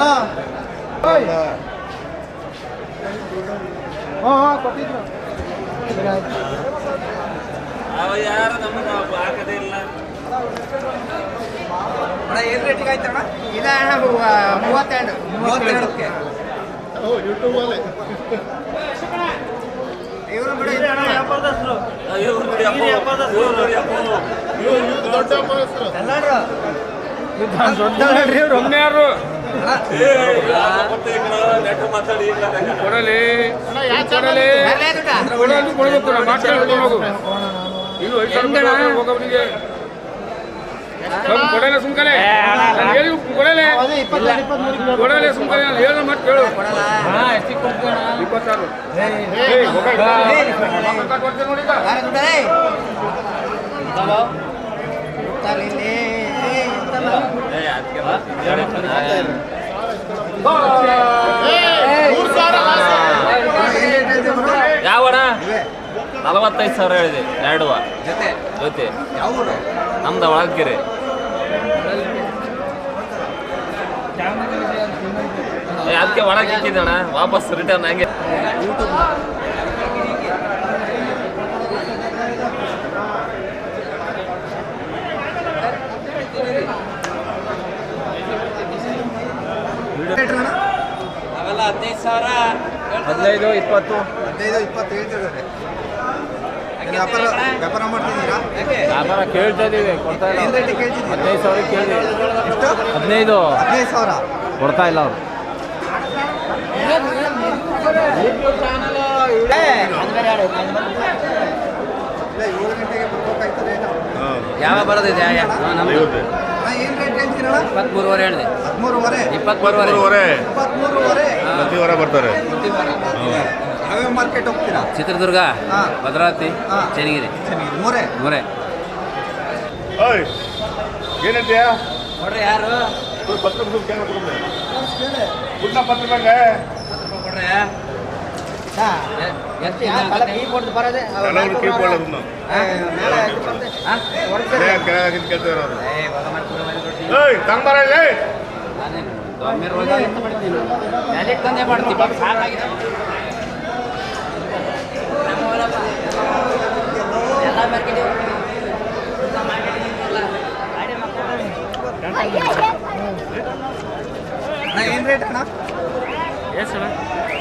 ಅಣ್ಣ. ಹಾಂ ಹಾಂ ಕೊಟ್ಟಿದ್ರು. ಸರಿ ಆಯ್ತು. ಅವ ಯಾರು ನಮಗೆ ಹಾಕದೇ ಇಲ್ಲ. ಅಣ್ಣ ಏನು ರೇಟಿಗೆ ಆಯ್ತು ಅಣ್ಣ? ಇಲ್ಲ ಅಣ್ಣ ಮೂವತ್ತೆರಡು. ಮೂವತ್ತೆರಡಕ್ಕೆ. ಇವರು ಬಿಡಿ ಅಪ್ಪ. ಇವ್ರು ವ್ಯಾಪಾರದಸ್ರು ಇವರು ದೊಡ್ಡ ಯಾರು ಮಾತಾಡಿ ಈಗ ನಂಗೆ. ಕೊಡಲಿ ಕೊಡಲಿ ಕೊಡಲಿ ಕೊಡಬೇಕು ಮಾತಾಡ್ಕೊಂಡು ಹೋಗು ಹೋಗೋವನಿಗೆ ಕೊಡಲೆ ಸುಮ್ಕಲೆ ಹೇಳಿ ಕೊಡಲೆ ಕೊಡಲೆ ಸುಮ್ಕಲೆ ನಾನು ಹೇಳೋ ಮಾತು ಕೇಳು ಇಪ್ಪತ್ತಾರು ಏಯ್, ಯಾವಣ ನಲವತ್ತೈದು ಸಾವಿರ ಹೇಳಿದೆ ಎರಡು ಜೊತೆ. ನಮ್ದು ಒಳಗೆರೆ ಅದಕ್ಕೆ ಒಳಗೆ ಇಕ್ಕಿದ್ದಣ್ಣ ವಾಪಸ್ ರಿಟರ್ನ್ ಹಂಗೆ. ಅವೆಲ್ಲ ಹದಿನೈದು ಸಾವಿರ ಹದಿನೈದು ಇಪ್ಪತ್ತು. ಹದಿನೈದು ಇಪ್ಪತ್ತು ಹೇಳ್ತಿದ್ದಾರೆ. ವ್ಯಾಪಾರ ವ್ಯಾಪಾರ ಮಾಡ್ತಿದ್ದೀರಾ? ವ್ಯಾಪಾರ ಕೇಳ್ತಾ ಇದೀವಿ ಕೊಡ್ತಾ ಇಲ್ಲ. ಏನು ರೇಟಿಗೆ ಹದಿನೈದು ಸಾವಿರ ಕೇಳಿ ಎಷ್ಟು? ಹದಿನೈದು. ಹದಿನೈದು ಸಾವಿರ? ಕೊಡ್ತಾ ಇಲ್ಲ ಅವರು. ಯಾವ ಬರೋದಿದೆ? ಅಣ್ಣ? ಏನು ರೇಟ್ ಹೇಳ್ತೀರಣ್ಣ? ಇಪ್ಪತ್ಮೂರುವರೆ ಹೇಳಿದೆ. ಹದಿಮೂರುವರೆ ಇಪ್ಪತ್ಮೂರುವರೆ. ಇಪ್ಪತ್ತ್ಮೂರುವರೆ ಪ್ರತಿ ವಾರ ಬರ್ತಾರೆ. ಯಾವ್ಯಾವ ಮಾರ್ಕೆಟ್ ಹೋಗ್ತೀರಾ? ಚಿತ್ರದುರ್ಗ ಹಾ. ಭದ್ರಾವತಿ ಹಾ. ಚೆನ್ನಗಿರಿ. ಚೆನ್ನಾಗಿ ಮೂರೇ? ಮೂರೇ. ಓಯ್ ಏನಂತೀಯ? ಕೊಡ್ರಿ ಯಾರು? ಪತ್ರ ಪುಟ್ಟ ಪತ್ರ ಕೊಡ್ರಿ. ತಂದೆ ಮಾಡ್ತೀವಿ ಸಾಕಾಗಿದೆ ಎಲ್ಲ ಮಾರ್ಕೆಟ್ ಅಣ್ಣ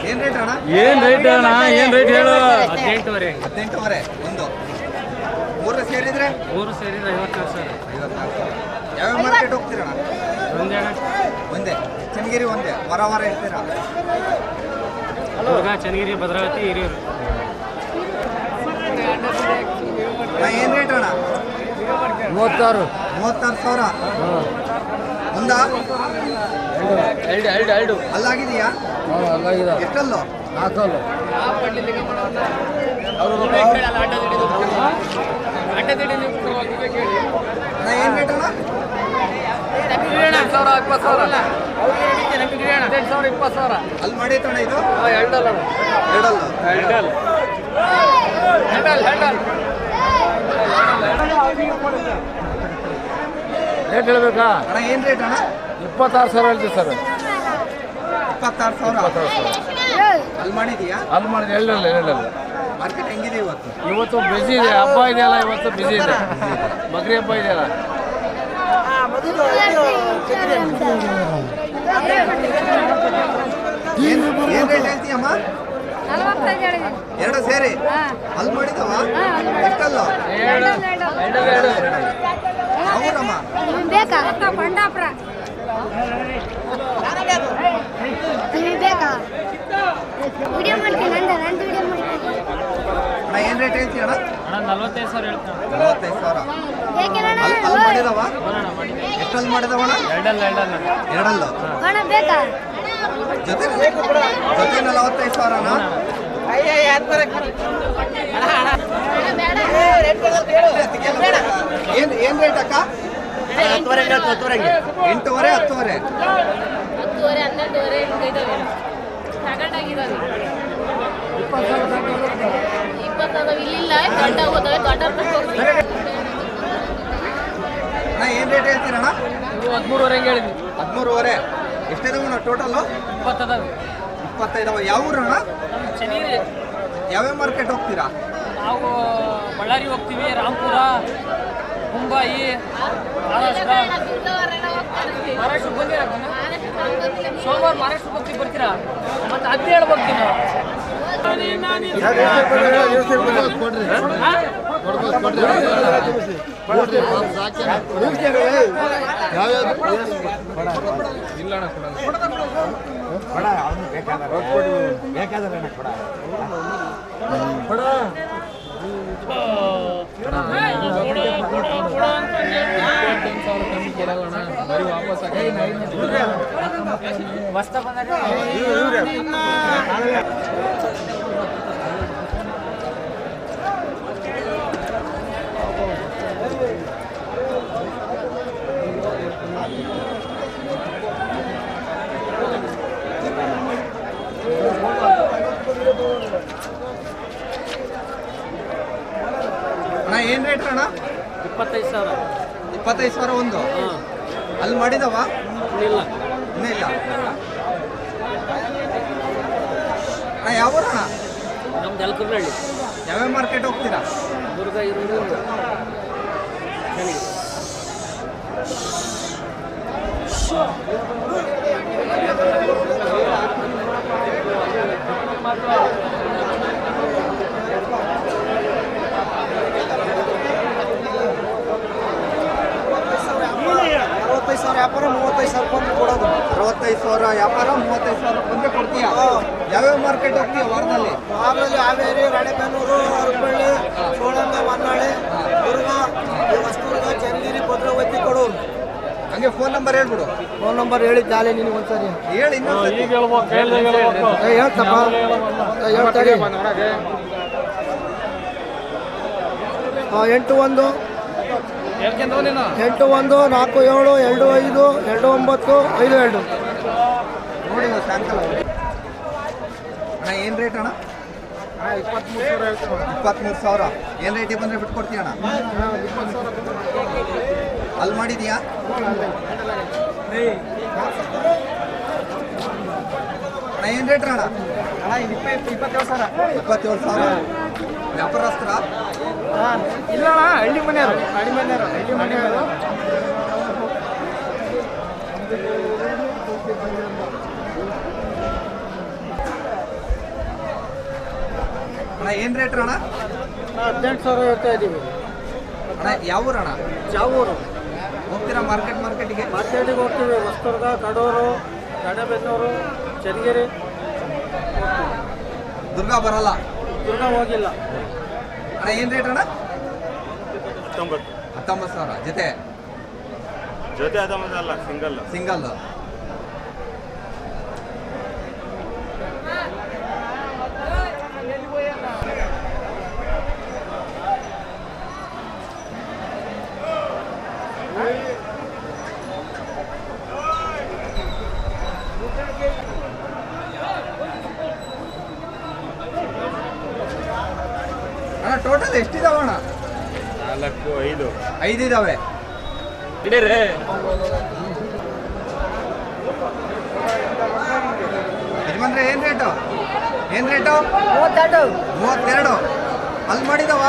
ಏನು ರೇಟ್ ಅಣ್ಣ ಏನು ರೇಟ್ ಅಣ್ಣ? ಏನ್ ರೇಟ್ ಹೇಳು? ಹದಿನೆಂಟುವರೆ ಹದಿನೆಂಟುವರೆ ಒಂದು. ಮೂರು ಸೇರಿದ್ರೆ? ಮೂರು ಸೇರಿದ್ರೆ ಐವತ್ತಾರು ಸಾವಿರ ಯಾವ ಸಾವಿರ. ಯಾವ ಮಾರ್ಕೆಟ್ ಹೋಗ್ತೀರಣ್ಣ? ಒಂದೇ ಅಣ್ಣ. ಒಂದೇ. ಚನ್ನಗಿರಿ ಒಂದೇ. ವಾರ ವಾರ ಇರ್ತೀರಾ? ಹುಡುಗ ಚನ್ನಗಿರಿ ಭದ್ರಾವತಿ ಹಿರಿಯೂರು. ಅಣ್ಣ ಏನು ರೇಟ್ ಅಣ್ಣ? ಮೂವತ್ತಾರು. ಮೂವತ್ತಾರು ಸಾವಿರ? ಒಂದಾ? ಎರಡು ಎರಡು ಎರಡು. ಅಲ್ಲಾಗಿದೆಯಾ? ಅಲ್ಲಾಗಿದೆ. ಎಷ್ಟಲ್ಲೋ? ಅಣ್ಣ ಅಣ್ಣ ಸಾವಿರ ಸಾವಿರ ಸಾವಿರ ಸಾವಿರ ಅಲ್ಲಿ ಮಾಡೈತಣ್ಣ ಇದು? ಎರಡಲ್ಲ ಎರಡಲ್ಲ ಹ್ಯಾಂಡಲ್ ಹ್ಯಾಂಡಲ್ ಹ್ಯಾಂಡಲ್ ರೇಟ್ ಹೇಳ್ಬೇಕಾ ಅಣ್ಣ ಏನು ರೇಟ್ ಅಣ್ಣ? ಇಪ್ಪತ್ತಾರು ಸಾವಿರ ಹೇಳ್ತೀವಿ ಸರ್. ಇಪ್ಪತ್ತಾರು ಸಾವಿರ. ಅಲ್ಲಿ ಮಾಡಿದ್ಯಾ ಅಲ್ಲಿ ಮಾಡಿದ. ಎರಡಲ್ಲ ಮಾರ್ಕೆಟ್ ಹೆಂಗಿದೆ ಇವತ್ತು? ಇವತ್ತು ಬಿಸಿ ಇದೆ. ಹಬ್ಬ ಇದೆಯಲ್ಲ ಇವತ್ತು ಬಿಸಿ ಇದೆ. ಬಕ್ರಿ ಹಬ್ಬ ಇದೆಯಲ್ಲ? ಏನು ಏನು ರೇಟ್ ಹೇಳ್ತೀಯಮ್ಮ ನಲವತ್ತೈದು ಹೇಳಿದ್ದೀನಿ ಎರಡು ಸೇರಿ? ಹಾ. ಅಲ್ಲಿ ಮಾಡಿದವ. ಎಷ್ಟಲ್ಲೋ ಎರಡು. ಎರಡು. ಪಂಡಾಪುರ ಬೇಕಾ? ವಿಡಿಯೋ ಮಾಡ್ತೀನಿ ನಂದ ನಂದು ವಿಡಿಯೋ ಮಾಡ್ತೀನಿ. ಅಣ್ಣ ಏನು ರೇಟ್ ಹೇಳ್ತೀಯ ಅಣ್ಣ? ಅಣ್ಣ ನಲ್ವತ್ತೈದು ಸಾವಿರ ಹೇಳ್ತಾನೆ. ನಲವತ್ತೈದು ಸಾವಿರ. ಅಣ್ಣ? ಅಲ್ಲಿ ಅಲ್ಲಿ ಮಾಡಿದವ? ಎಷ್ಟಲ್ಲಿ ಮಾಡಿದವಣ್ಣ ಎರಡಲ್ಲ ಎರಡಲ್ಲ. ಎರಡಲ್ಲೋ? ಅಣ್ಣ ಬೇಕಾ? ಜೊತೆ ಜೊತೆ ನಲವತ್ತೈದು ಸಾವಿರನಾ ಏನು ಏನು ರೇಟ್ ಅಕ್ಕ? ಎಂಟೂವರೆ ಹತ್ತುವರೆ. ಹತ್ತುವರೆ ಹನ್ನೆರಡುವರೆ ಇದಾವೆ ತಗೊಂಡಾಗಿದ್ದಾವೆ ಇಪ್ಪತ್ತದು ಇಲ್ಲಿಲ್ಲ ಅಣ್ಣ ಏನು ರೇಟ್ ಹೇಳ್ತೀರಣ್ಣ? ಹದಿಮೂರುವರೆ ಹೆಂಗೆ ಹೇಳಿದ್ವಿ. ಹದಿಮೂರುವರೆ. ಎಷ್ಟಿದಾವಣ್ಣ ಟೋಟಲ್ಲು ಇಪ್ಪತ್ತದಾವೆ ಇಪ್ಪತ್ತೈದವ ಯಾವ ಊರಣ್ಣ? ಶನಿರಿ ಯಾವ್ಯಾವ ಮಾರ್ಕೆಟ್ ಹೋಗ್ತೀರಾ? ನಾವು ಬಳ್ಳಾರಿ ಹೋಗ್ತೀವಿ ರಾಂಪುರ ಮುಂಬಯಿ ಮಹಾರಾಷ್ಟ್ರ ಮಹಾರಾಷ್ಟ್ರಕ್ಕೆ ಬಂದಿರ ಸೋಮವಾರ ಮಹಾರಾಷ್ಟ್ರಕ್ಕೆ ಹೋಗ್ತೀವಿ ಬರ್ತೀರಾ ಮತ್ತೆ ಅದೇ ಹೇಳ್ಬೇಕು ಮಸ್ತ ಬಂದ್ರೆ ಅಣ್ಣ ಏನು ರೇಟ್ ಅಣ್ಣ? ಇಪ್ಪತ್ತೈದು ಸಾವಿರ. ಇಪ್ಪತ್ತೈದು ಸಾವಿರ ಒಂದು? ಅಲ್ಲಿ ಮಾಡಿದವ? ಇಲ್ಲ. ಇಲ್ಲ. ಅಣ್ಣ ಯಾವ ಊರಣ್ಣ? ನಮ್ದು ಎಲ್ಕುರ್ನಹಳ್ಳಿ ಯಾವ್ಯಾವ ಮಾರ್ಕೆಟ್ ಹೋಗ್ತೀರಾ? ದುರ್ಗ ಇರೋದು ನನಗೆ ಅರವತ್ತೈದು ಸಾವಿರ ವ್ಯಾಪಾರ ಮೂವತ್ತೈದು ಸಾವಿರ ಬಂದು ಕೊಡೋದು ಅರವತ್ತೈದು ಸಾವಿರ ವ್ಯಾಪಾರ ಮೂವತ್ತೈದು ಸಾವಿರ ಬಂದೇ ಕೊಡ್ತೀಯಾ ಯಾವ್ಯಾವ ಮಾರ್ಕೆಟ್ ಹೋಗ್ತೀವಿ ವಾರದಲ್ಲಿ. ಆಮೇಲೆ ಹಾವೇರಿ ರಾಣೆಬೆನ್ನೂರು ಹರಪಳ್ಳಿ ಸೋಳಂಗ ಹೊನ್ನಾಳಿ ದುರ್ಗ ಹೊಸದುರ್ಗ ಚನ್ನಗಿರಿ ಭದ್ರಾವತಿ ಕೊಡೂರು ಹಂಗೆ ಫೋನ್ ನಂಬರ್ ಹೇಳ್ಬಿಡು. ಫೋನ್ ನಂಬರ್ ಹೇಳಿ ಜಾಲಿ ನಿನಗೆ ಒಂದ್ಸರಿ. ಹೇಳಿ ಹೇಳ್ತಪ್ಪ. ಹೇಳ್ತಾರೆ ಹಾಂ ಎಂಟು ಒಂದು. ಎಂಟು ಒಂದು ನಾಲ್ಕು ಏಳು ಎರಡು ಐದು ಎರಡು ಒಂಬತ್ತು ಐದು ಎರಡು. ನೋಡಿ ಸಾಯಂಕಾಲ ಅಣ್ಣ ಏನು ರೇಟ್ ಅಣ್ಣ? ಇಪ್ಪತ್ತ್ಮೂರು ಸಾವಿರ ಏನು ರೇಟಿಗೆ ಬಂದರೆ ಬಿಟ್ಕೊಡ್ತೀಯ ಅಣ್ಣ? ಅಲ್ಲಿ ಮಾಡಿದ್ಯಾ? ಅಣ್ಣ ಏನು ರೇಟ್ ಅಣ್ಣ? ಇಪ್ಪತ್ತೇಳು ಸಾವಿರ. ಇಪ್ಪತ್ತೇಳು ಸಾವಿರ? ವ್ಯಾಪಾರಸ್ತ್ರ ಇಲ್ಲ ಹಳ್ಳಿ ಮನೆಯವರು ಹಳ್ಳಿ ಮನೆಯವರು ಹಳ್ಳಿ ಮನೆಯವರು. ಏನು ರೇಟ್ ಅಣ್ಣ ಹದಿನೆಂಟು ಸಾವಿರ ಹೇಳ್ತಾ ಇದೀವಿ ಅಣ್ಣ ಯಾವ ಊರಣ್ಣ? ಅಣ್ಣ ಚಾವೂರು. ಹೋಗ್ತೀರಾ ಮಾರ್ಕೆಟ್ ಮಾರ್ಕೆಟಿಗೆ ಮಾರ್ಕೆಟಿಗೆ ಹೋಗ್ತೀವಿ ಹೊಸದುರ್ಗ ಕಡೂರು ಕಡಬೆನ್ನೂರು ಚನ್ನಗಿರಿ. ದುರ್ಗಾ ಬರಲ್ಲ? ದುರ್ಗಾ ಹೋಗಿಲ್ಲ. ಅಣ್ಣ ಏನು ರೇಟ್ ಅಣ್ಣ ಹತ್ತೊಂಬತ್ತು. ಹತ್ತೊಂಬತ್ತು ಸಾವಿರ. ಜೊತೆ? ಜೊತೆ ಹತ್ತೊಂಬತ್ತು ಅಲ್ಲ ಸಿಂಗಲ್ ಸಿಂಗಲ್ ಅಣ್ಣ ನಾಲ್ಕು ಐದು ಐದು ನಾಲ್ಕು ಐದು. ಐದಿದಾವೆ. ಯಜಮಾನ್ರೆ ಏನು ರೇಟು ಏನು ರೇಟು ಮೂವತ್ತೆರಡು. ಮೂವತ್ತೆರಡು. ಅಲ್ಲಿ ಮಾಡಿದವ?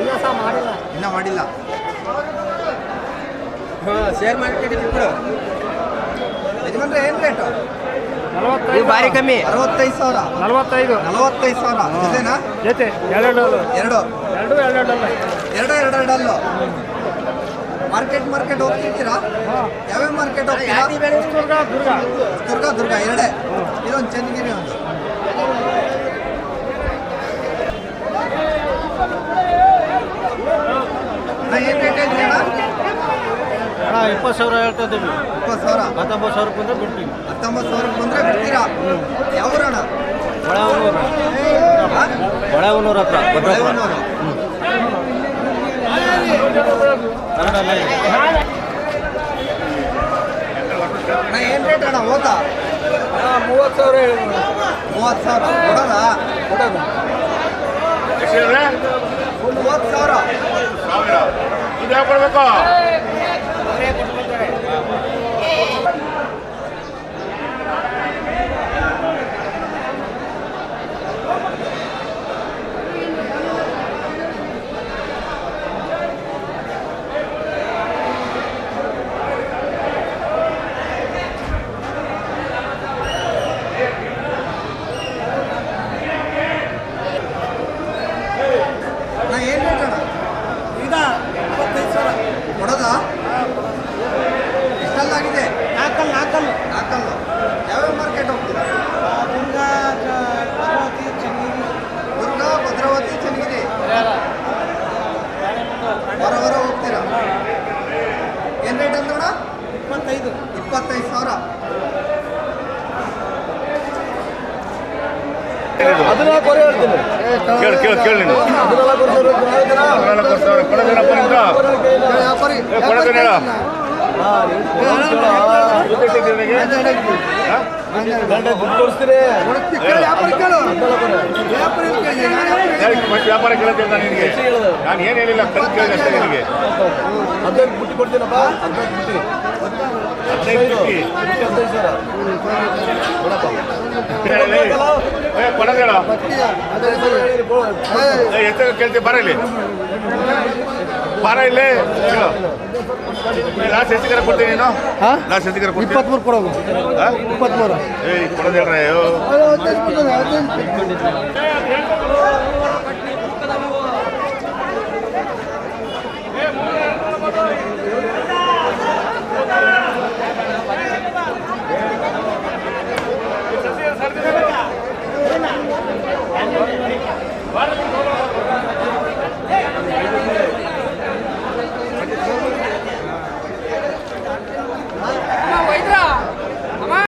ಇಲ್ಲ ಸಹ ಮಾಡಿಲ್ಲ. ಇನ್ನ ಮಾಡಿಲ್ಲ. ಶೇರ್ ಮಾರ್ಕೆಟ್ ಬಿಡು ಯಜಮಾನ್ರೆ ಏನು ರೇಟು ನಲವತ್ತೈದು ಭಾರಿ ಕಮ್ಮಿ. ಅರವತ್ತೈದು ಸಾವಿರ. ನಲವತ್ತೈದು. ನಲವತ್ತೈದು ಸಾವಿರ. ಜೊತೆನಾ? ಜೊತೆ ಎರಡು ಎರಡು. ಎರಡು ಎರಡು ಎರಡು ಎರಡು ಎರಡಲ್ಲು ಮಾರ್ಕೆಟ್ ಮಾರ್ಕೆಟ್ ಹೋಗ್ತಿರ್ತೀರಾ? ಯಾವ್ಯಾವ ಮಾರ್ಕೆಟ್ ಹೋಗ್ತೀರಾ? ದುರ್ಗಾ ದುರ್ಗಾ. ದುರ್ಗ ದುರ್ಗ ಎರಡೇ. ಇದೊಂದು ಚೆನ್ನಗಿರಿ ಒಂದು ನಾ ಏನ್ ರೇಟ್ ಹೇಳ್ತೀರಿ ಅಣ್ಣ ಅಣ್ಣ ಇಪ್ಪತ್ತು ಸಾವಿರ ಹೇಳ್ತಾ ಇದ್ದೀವಿ. ಇಪ್ಪತ್ತು ಸಾವಿರ? ಹತ್ತೊಂಬತ್ತು ಸಾವಿರ ಬಂದರೆ ಬಿಡ್ತೀವಿ. ಹತ್ತೊಂಬತ್ತು ಸಾವಿರಕ್ಕೆ ಬಂದ್ರೆ ಬಿಡ್ತೀರಾ? ಯಾವ ಊರಣ ಒಳವನೂರು ಹಾ? ಒಳವನೂರು ಹತ್ರ ಹೊಳೆಹೊನ್ನೂರು. ಅಣ್ಣ ಏನು ರೇಟ್ ಅಣ್ಣ ಹೋತಾ? ಮೂವತ್ತು ಸಾವಿರ ಹೇಳಿ. ಮೂವತ್ತು ಸಾವಿರ ಕೊಡೋಣ ಕೊಡೋದು. ಹೇಳಿದ್ರೆ ಮೂವತ್ತು ಸಾವಿರ ಸಾವಿರ? ಇದು ಯಾಕೆ ಕೊಡ್ಬೇಕು? ಕೇಳು ಕೇಳು ಕೇಳು ನೀನು ಹದಿನಾಲ್ಕು ಸಾವಿರ ಕೊಡೋದೇನಪ್ಪ ವ್ಯಾಪಾರಿ ಏ, ಕೊಡೋದೇನು ಹೇಳು ಕೇಳ್ತೀನಿ ನಾನು ನಿನಗೆ ನಾನು ಏನು ಹೇಳಿಲ್ಲ ಕಲ್ ಕೇಳಿದೆ ಅಷ್ಟೇ ನಿನಗೆ ಹದಿನೈದು ಬುಟ್ಟಿ ಕೊಡ್ತೀನಪ್ಪ ಹದಿನೈದು ಬುಟ್ಟಿ ಎತ್ತ ಕೇಳ್ತೀವಿ ಬರ ಇಲ್ಲಿ ಬರ ಇಲ್ಲಿ ಲಾಸ್ಟ್ ಎಷ್ಟಿಗಾರ ಕೊಡ್ತೀನಿ ನೀನು ಲಾಸ್ಟ್ ಎಷ್ಟಿಗಾರ ಕೊಡ್ತೀನಿ ಇಪ್ಪತ್ಮೂರು ಕೊಡೋದು? ಇಪ್ಪತ್ಮೂರು ಏ ಕೊಡೋದೇಳ್ರ ಅಯ್ಯೋ